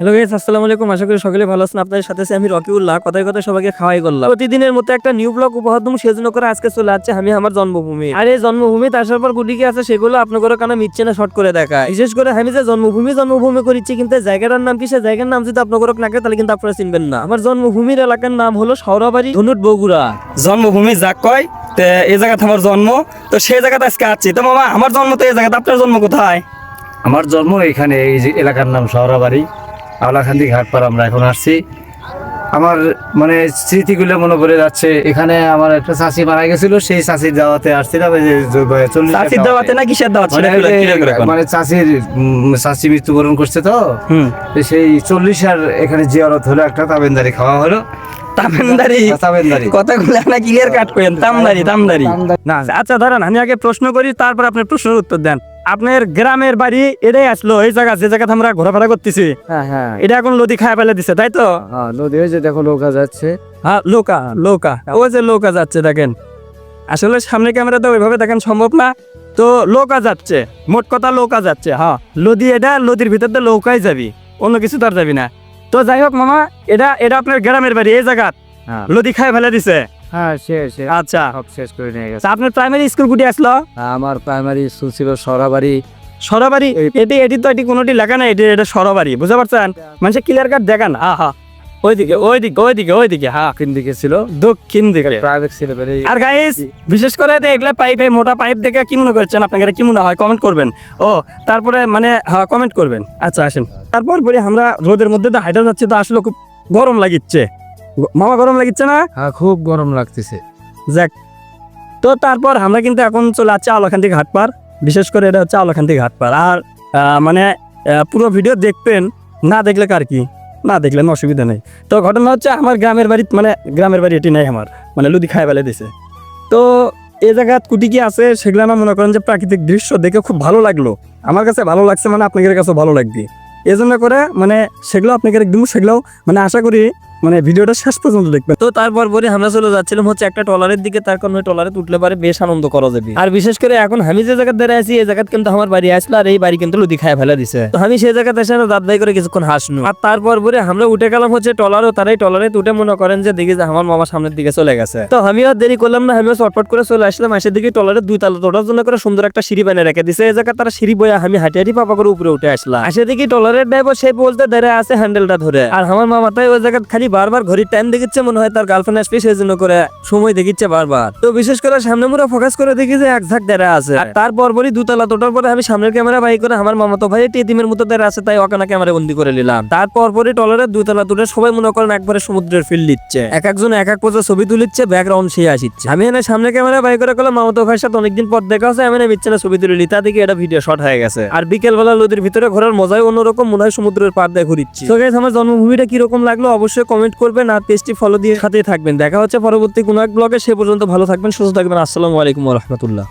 Hello guys আসসালামু আলাইকুম। আশা করি সকলে ভালো আছেন। আপনাদের সাথে আমি রকিউল্লাহ। কথায় কথায় সবাইকে খাওয়াই করলাম। প্রতিদিনের মতো একটা নিউ ব্লগ উপহার দেবো সেজন্য করে আজকে চলে যাচ্ছে আমি আমার জন্মভূমি। আর এই জন্মভূমি আসার পর গুটি কি আছে সেগুলো আপনাদের কানে মিচ্ছে না শর্ট করে দেখা বিশেষ করে আমি যে জন্মভূমি জন্মভূমি করেছি কিন্তু জায়গাটার নাম কি? সে জায়গার নাম যদি আপনাদের নাকে তাহলে কিন্তু আপনারা চিনবেন না। আমার জন্মভূমির এলাকার নাম হলো সৌরাবাড়ি ধনুট বগুড়া। জন্মভূমি যাক কয় তে এই জায়গাতে আমার জন্ম তো সেই জায়গাতে আজকে আছি। তো মামা আমার জন্ম তো এই জায়গাতে আপনার জন্ম কোথায়? আমার জন্ম এখানে এই যে এলাকার নাম শহরাবাড়ি আওলাখান্দি ঘাটপাড় আমরা এখন আসছি। আমার মানে স্মৃতিগুলো মনে করে যাচ্ছে এখানে আমার একটা চাষি মারা গেছিল সেই চাষির দাওয়াতে আসছিলাম চাষির দাওয়াতে। না কিসের দাওয়াত? মানে। মানে চাষির চাষি মৃত্যুবরণ করছে তো। সেই চল্লিশ আর এখানে জিয়ারত হলো একটা তাবেনদারি খাওয়া হলো। তামেন্দারি? কথাগুলো না ক্লিয়ার কাট করেন? তামদারি তামদারি। না আচ্ছা ধরেন আমি আগে প্রশ্ন করি তারপর আপনি প্রশ্নের উত্তর দেন। আপনার গ্রামের বাড়ি এটাই আসলো এই জায়গা যে জায়গাতে আমরা ঘোরাফেরা করতেছি। হ্যাঁ হ্যাঁ। এটা এখন নদী খায় ফেলে দিছে তাই তো? হ্যাঁ নদী হয়েছে দেখো নৌকা যাচ্ছে। হ্যাঁ লোকা লোকা ও যে লোকা যাচ্ছে দেখেন। আসলে সামনে ক্যামেরাতে ওইভাবে দেখেন সম্ভব না। তো লোকা যাচ্ছে মোট কথা লোকা যাচ্ছে হ্যাঁ। নদী এটা নদীর ভিতর দিয়ে নৌকায় যাবি অন্য কিছু তো আর যাবি না। তো যাই হোক মামা এটা এটা আপনার গ্রামের বাড়ি এই জায়গা। নদী খায় ফেলে দিছে। হ্যাঁ শেষ শেষ। আচ্ছা। সব শেষ করে নিয়ে গেছে। আপনার প্রাইমারি স্কুল কুটি আসলো? আমার প্রাইমারি স্কুল ছিল সরাবাড়ি। সরাবাড়ি? এটি এটি তো এটি কোনোটি লেখা নাই এটি এটা সরাবাড়ি বুঝতে পারছেন? মানুষের ক্লিয়ার কাট দেখান। হ্যাঁ হ্যাঁ ওইদিকে ওইদিকে ওইদিকে ওইদিকে। হ্যাঁ তিন দিকে ছিল। দক্ষিণ দিকে। প্রাইভেট ছিল আর গাইস বিশেষ করে এগুলা পাইপ এই মোটা পাইপ দেখে কি মনে করছেন আপনাকে? কি মনে হয়? কমেন্ট করবেন। ও তারপরে মানে হ্যাঁ কমেন্ট করবেন। আচ্ছা আসেন। তারপর পরে আমরা রোদের মধ্যে তো হাইটা যাচ্ছি তো আসলে খুব গরম লাগিচ্ছে। মামা গরম লাগিচ্ছে না? হ্যাঁ খুব গরম লাগতেছে। যাক। তো তারপর আমরা কিন্তু এখন চলে যাচ্ছি আলোখান্তি ঘাট পার। বিশেষ করে এটা হচ্ছে আলোখান্তি ঘাট পার। আর মানে পুরো ভিডিও দেখবেন না দেখলে কার কি? না দেখলেন অসুবিধা নেই। তো ঘটনা হচ্ছে আমার গ্রামের বাড়ি মানে গ্রামের বাড়ি এটি নেই আমার। মানে লুদি খাই ফেলে দিছে। তো এই জায়গায় কুটি কি আছে সেগুলো আমার মনে করেন যে প্রাকৃতিক দৃশ্য দেখে খুব ভালো লাগল। আমার কাছে ভালো লাগছে মানে আপনাদের কাছে ভালো লাগবে। এই জন্য করে মানে সেগুলো আপনাকে একদম সেগুলো মানে আশা করি মানে ভিডিওটা শেষ পর্যন্ত দেখবেন। তো তারপর পরে আমরা চলে যাচ্ছিলাম হচ্ছে একটা টলারের দিকে, তার কারণে টলারে উঠলে পারে বেশ আনন্দ করা যাবে। আর বিশেষ করে এখন আমি যে জায়গায় দাঁড়িয়ে আছি, এই জায়গা কিন্তু আমার বাড়ি আসলো আর এই বাড়ি কিন্তু লুদি খায় ফেলে দিছে। তো আমি সেই জায়গাতে এসে দাঁত ভাই করে কিছুক্ষণ হাসনু। আর তারপর পরে আমরা উঠে গেলাম হচ্ছে টলারও তারাই টলারে উঠে মনে করেন যে দেখি যে আমার মামা সামনের দিকে চলে গেছে। তো আমিও দেরি করলাম না, আমিও চটপট করে চলে আসলাম, এসে দিকে টলারে দুই তালা তোটার জন্য করে সুন্দর একটা সিঁড়ি বানিয়ে রেখে দিছে। এই জায়গা তারা সিঁড়ি বয়ে আমি হাঁটি হাঁটি পাপা করে উপরে উঠে আসলাম। আসে দেখি টলারের ড্রাইভার সে বলতে দাঁড়িয়ে আছে হ্যান্ডেলটা ধরে। আর আমার মামা তাই ওই জায়গায় খালি বারবার ঘড়ির টাইম দেখিচ্ছে, মনে হয় তার গার্লফ্রেন্ড আসবে সেই জন্য করে সময় দেখিচ্ছে বারবার। তো বিশেষ করে সামনে মুড়া ফোকাস করে দেখি যে এক ঝাঁক দাঁড়া আছে। আর তারপর দুতলা তোটার পরে আমি সামনের ক্যামেরা বাই করে আমার মামা তো ভাই টিমের মতো দাঁড়া আছে, তাই ওখানে ক্যামেরা বন্দি করে নিলাম। তারপর পরই টলারের দুতলা তুলে সবাই মনে করেন একবারে সমুদ্রের ফিল দিচ্ছে। এক একজন এক এক পোজে ছবি তুলিচ্ছে ব্যাকগ্রাউন্ড সে আসিচ্ছে। আমি এনে সামনে ক্যামেরা বাই করে করলাম, মামাতো ভাইয়ের সাথে অনেকদিন পর দেখা হচ্ছে আমি বিচ্ছে না ছবি তুলি তা দেখি এটা ভিডিও শর্ট হয়ে গেছে। আর বিকেল বেলা নদীর ভিতরে ঘোরার মজাই অন্যরকম, মনে হয় সমুদ্রের পার দিয়ে ঘুরিচ্ছি। তো আমার জন্মভূমিটা কীরকম লাগল? অবশ্যই কমেন্ট করবেন আর পেজটি ফলো দিয়ে সাথে থাকবেন। দেখা হচ্ছে পরবর্তী কোনো এক ব্লগে সে পর্যন্ত ভালো থাকবেন, সুস্থ থাকবেন। আসসালামু আলাইকুম রহমতুল্লাহ।